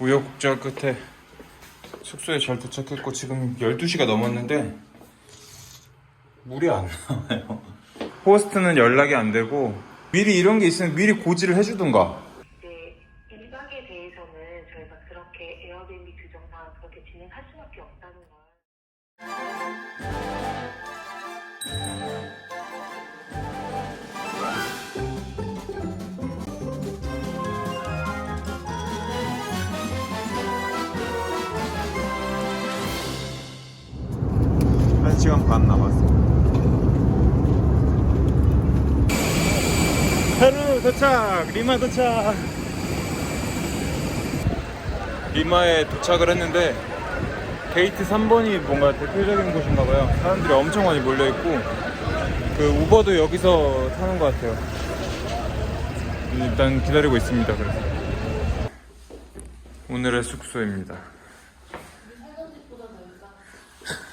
우여곡절 끝에 숙소에 잘 도착했고 지금 12시가 넘었는데 물이 안 나와요. 호스트는 연락이 안 되고 미리 이런 게 있으면 미리 고지를 해주든가. 이제 1박에 대해서는 저희가 그렇게 에어비앤비 규정상 그렇게 진행할 수밖에 없다는 걸. 한 시간 반 남았어. 페루 도착! 리마 도착! 리마에 도착을 했는데 게이트 3번이 뭔가 대표적인 곳인가 봐요. 사람들이 엄청 많이 몰려 있고 그 우버도 여기서 타는 것 같아요. 일단 기다리고 있습니다. 그래서 오늘의 숙소입니다.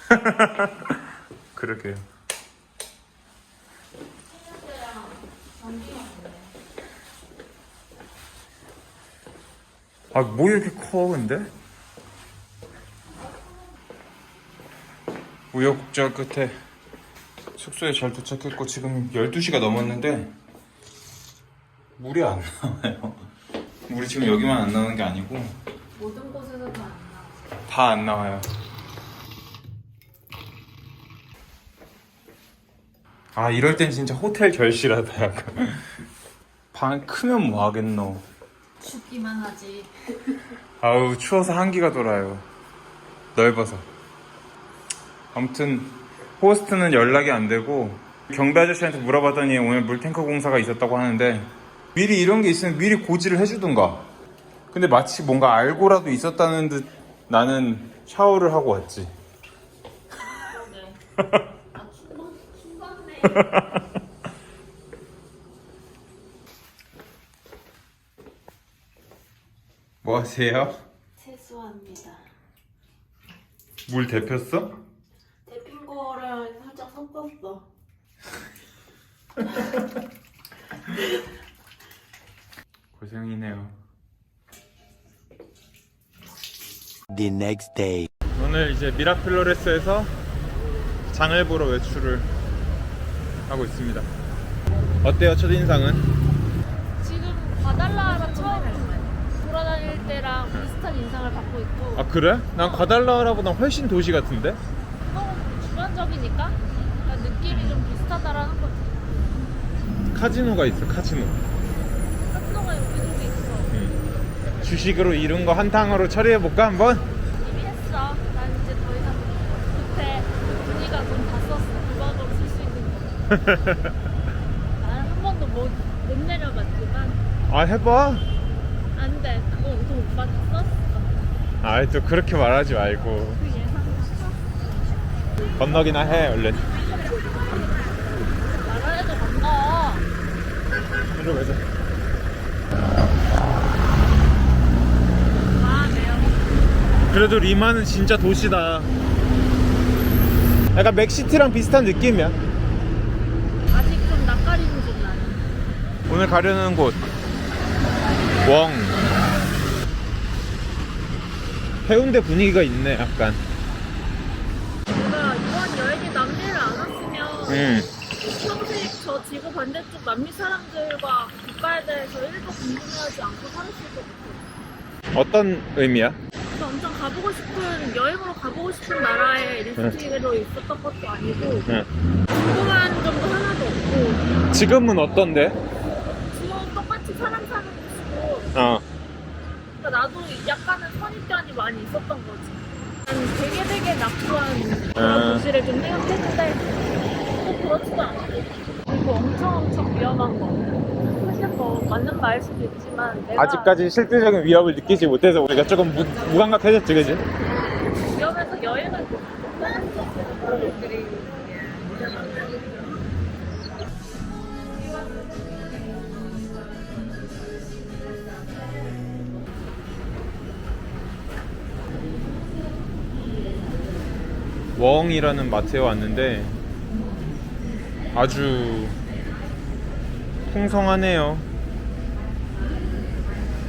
그러게요. 아, 뭐 이렇게 커, 근데? 우여곡절 끝에 숙소에 잘 도착했고, 지금 12시가 넘었는데, 물이 안 나와요. 물이 지금 여기만 안 나오는 게 아니고, 모든 곳에서 다 안 나와. 다안 나와요. 아 이럴 땐 진짜 호텔 결실하다 약간. 방 크면 뭐 하겠노. 춥기만 하지. 아우 추워서 한기가 돌아요. 넓어서. 아무튼 호스트는 연락이 안 되고 경비 아저씨한테 물어봤더니 오늘 물탱커 공사가 있었다고 하는데 미리 이런 게 있으면 미리 고지를 해주든가. 근데 마치 뭔가 알고라도 있었다는 듯 나는 샤워를 하고 왔지. 춥겠네. 뭐 하세요? 세수합니다. 물 데폈어? 데핀 거를 살짝 섞었어. 고생이네요. the next day. 오늘 이제 미라클로레스에서 장을 보러 외출을 하고 있습니다. 어때요 첫 인상은? 지금 과달라라 처음 돌아다닐 때랑 비슷한 인상을 받고 있고 아 그래? 난 과달라라보다 훨씬 도시 같은데? 너무 주관적이니까 그러니까 느낌이 좀 비슷하다라는 거지 카지노가 있어 카지노. 한동안 여기 저기 있어 주식으로 이룬 거 한탕으로 처리해 볼까 한번? 이미 했어 난 이제 더 이상 그때 분위기가 돈 다 썼어 나는 한 번도 못, 못 내려봤지만 아 해봐. 안 돼 그거 돈 오빠 다 썼어 아이 또 그렇게 말하지 말고 그 예상 건너기나 해 얼른. 해도 건너 이리. 아 매력 그래도 리마는 진짜 도시다. 약간 맥시티랑 비슷한 느낌이야. 아직 좀 낯가리는 좀 나는 오늘 가려는 곳 웡. 해운대 분위기가 있네 약간. 제가 이번 여행에 남미를 안 왔으면 응. 평생 저 지구 반대쪽 남미 사람들과 국가에 대해서 1도 궁금해하지 않고 살았을 것 같아요. 어떤 의미야? 그래서 엄청 가보고 싶은 여행으로 가보고 싶은 나라에 리스트로 있었던 것도 아니고 응. 궁금한 점도 하나도 없고 지금은 어떤데? 지금 똑같이 사람 사는 곳이고 어. 그러니까 나도 약간은 선입견이 많이 있었던 거지. 난 되게 되게 낙후한 그런 아. 도시를 좀 생각했는데 또 그렇지도 않고 그리고 엄청 엄청 위험한 거. 사실 뭐 맞는 말일 수도 있지만 내가 아직까지 실질적인 위협을 느끼지 못해서 우리가 조금 무, 무감각해졌지, 그지? 위험해서 여행을 못 하는 사람들이 웡이라는 마트에 왔는데 아주 풍성하네요.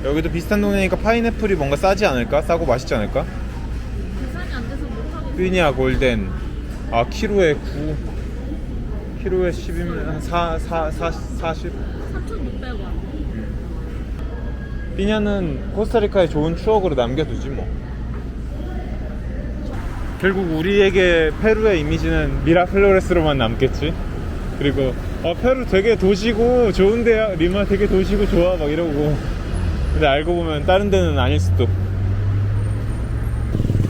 여기도 비슷한 동네니까 파인애플이 뭔가 싸지 않을까? 싸고 맛있지 않을까? 계산이 안 돼서 못 하겠어. 삐니아 골덴 아 키로에 9 키로에 10이면 4, 4, 4, 40 3,600원. 삐냐는 코스타리카의 좋은 추억으로 남겨두지 뭐 결국 우리에게 페루의 이미지는 미라클로레스로만 남겠지? 그리고 어 페루 되게 도시고 좋은데요 리마 되게 도시고 좋아 막 이러고. 근데 알고 보면 다른 데는 아닐 수도.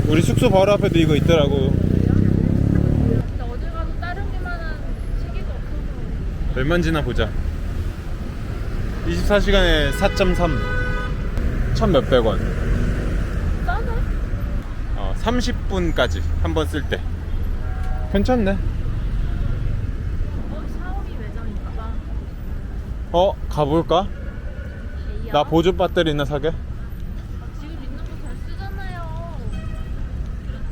우리 숙소 바로 앞에도 이거 있더라고. 근데 어딜 가도 따르기 만한 시기가 없어서. 얼마인지나 보자. 24시간에 4.3천 몇백 원. 싸네? 어, 30분까지 한 번 쓸 때 괜찮네 어, 샤오미 매장인가 봐. 어 가볼까? 에이야? 나 보조 배터리나 사게? 아, 지금 있는 거 잘 쓰잖아요.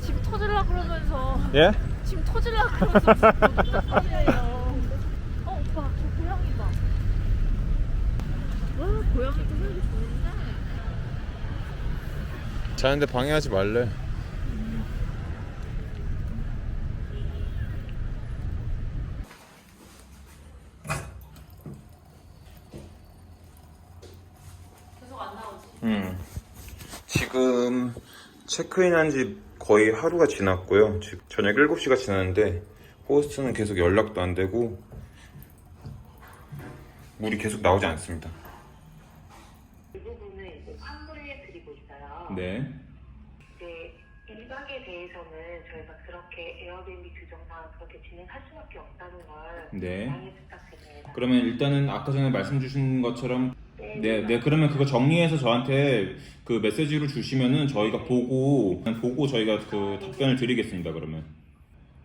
집 터질라 그러면서. 예? 지금 터질라 그러면서 무슨 소리예요. 어, 오빠, 저 고양이 봐. 와, 고양이도 살기 좋은데. 자는데 방해하지 말래 계속 안 나오지? 음. 지금 체크인한 지 거의 하루가 지났고요 저녁 7시가 지났는데 호스트는 계속 연락도 안 되고 물이 계속 나오지 않습니다 이 부분을 이제 환불해 드리고 있어요. 네 이제 1박에 대해서는 저희가 그렇게 에어비앤비 규정상 그렇게 진행할 수밖에 없다는 걸 네. 양해 부탁드립니다. 그러면 일단은 아까 전에 말씀 주신 것처럼 네, 네, 네 그러면 그거 정리해서 저한테 그 메시지로 주시면은 저희가 보고 보고 저희가 그 답변을 드리겠습니다 그러면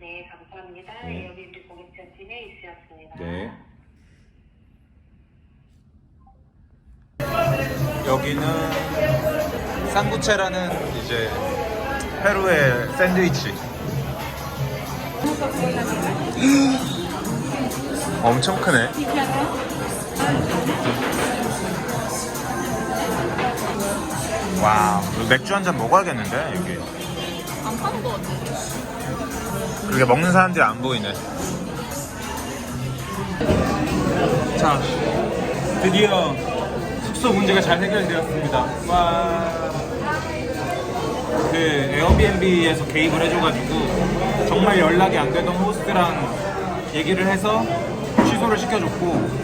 네, 감사합니다. 네. 에어비앤비 고객센팀의 이수였습니다. 네 여기는 쌍구체라는 이제 페루의 샌드위치 엄청 크네 와 맥주 한 잔 먹어야겠는데 여기 안 파는 거 같아. 그게 먹는 사람들이 안 보이네. 자, 드디어 숙소 문제가 잘 해결되었습니다. 와. 그 에어비앤비에서 개입을 해줘가지고 정말 연락이 안 되던 호스트랑 얘기를 해서 취소를 시켜줬고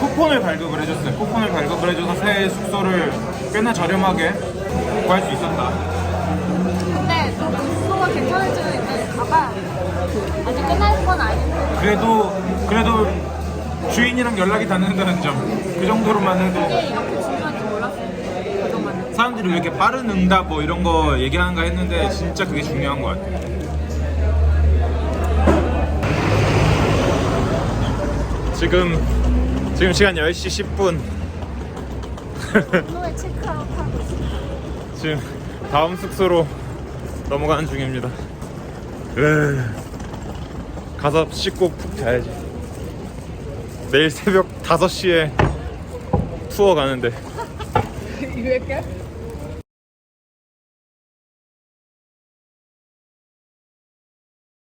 쿠폰을 발급을 해줬어요. 쿠폰을 발급을 해줘서 새 숙소를 꽤나 저렴하게 구할 수 있었다. 근데 숙소가 괜찮을 수도 있는 가봐. 아직 끝날 건 아닌데. 그래도 그래도 주인이랑 연락이 닿는다는 점 그 정도로만 해도 이게 이렇게 중요한지 몰랐어요. 그. 사람들이 왜 이렇게 빠른 응답 뭐 이런 거 얘기하는가 했는데 진짜 그게 중요한 것 같아요. 지금 지금 시간 10시 10분 오늘 체크아웃 하고 있어. 지금 다음 숙소로 넘어가는 중입니다. 으, 가서 씻고 푹 자야지. 내일 새벽 5시에 투어 가는데. 할게?